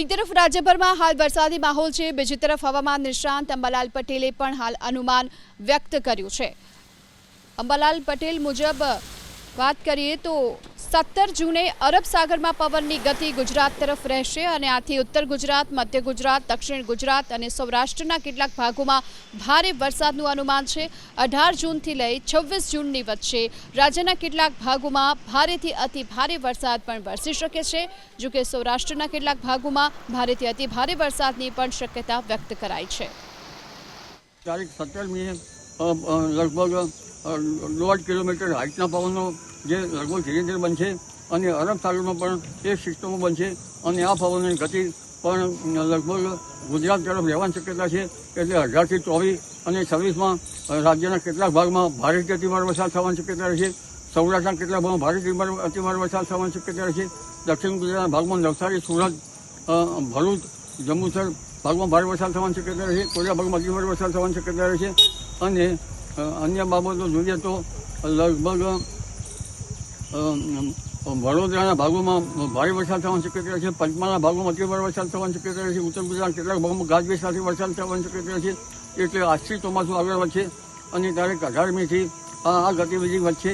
એક તરફ રાજ્યભરમાં હાલ વરસાદી માહોલ છે, બીજી તરફ હવામાન નિષ્ણાંત અંબાલાલ પટેલે પણ હાલ અનુમાન વ્યક્ત કર્યું છે. અંબાલાલ પટેલ મુજબ વાત કરીએ તો સત્તર જૂને અરબ સાગરમાં પવનની ગતિ ગુજરાત તરફ રહેશે અને આથી ઉત્તર ગુજરાત, મધ્ય ગુજરાત, દક્ષિણ ગુજરાત અને સૌરાષ્ટ્રના કેટલાક ભાગોમાં ભારે વરસાદનું અનુમાન છે. અઢાર જૂનથી લઈ છવ્વીસ જૂનની વચ્ચે રાજ્યના કેટલાક ભાગોમાં ભારેથી અતિ ભારે વરસાદ પણ વરસી શકે છે. જો કે સૌરાષ્ટ્રના કેટલાક ભાગોમાં ભારેથી અતિ ભારે વરસાદની પણ શક્યતા વ્યક્ત કરાઈ છે. તારીખ સત્તરમી લગભગ દોઢ કિલોમીટર હાઇટના પવનો જે લગભગ ધીરે ધીરે બનશે અને અરબ સાગરમાં પણ એ સિસ્ટમો બનશે અને આ પવનની ગતિ પણ લગભગ ગુજરાત તરફ રહેવાની શક્યતા છે એટલે અઢારથી ચોવીસ અને છવ્વીસમાં રાજ્યના કેટલાક ભાગમાં ભારે અતિભાર વરસાદ થવાની શક્યતા રહેશે. સૌરાષ્ટ્રના કેટલાક ભાગમાં ભારે અતિભાર વરસાદ થવાની શક્યતા રહેશે. દક્ષિણ ગુજરાતના ભાગમાં નવસારી, સુરત ભરૂચ, જંબુસર ભાગમાં ભારે વરસાદ થવાની શક્યતા રહેશે. કોરિયા ભાગમાં અતિભાર વરસાદ થવાની શક્યતા રહેશે. અને અન્ય બાબતો જોઈએ તો લગભગ વડોદરાના ભાગોમાં ભારે વરસાદ થવાની શક્યતા છે, પંચમહાલના ભાગોમાં અતિભારે વરસાદ થવાની શક્યતા છે, ઉત્તર ગુજરાત કેટલાક ભાગોમાં ગાજવીજ સાથે વરસાદ થવાની શક્યતા છે, એટલે આજથી ચોમાસું આગળ વધશે? અને તારીખ અઢારમીથી આ ગતિવિધિ વધશે?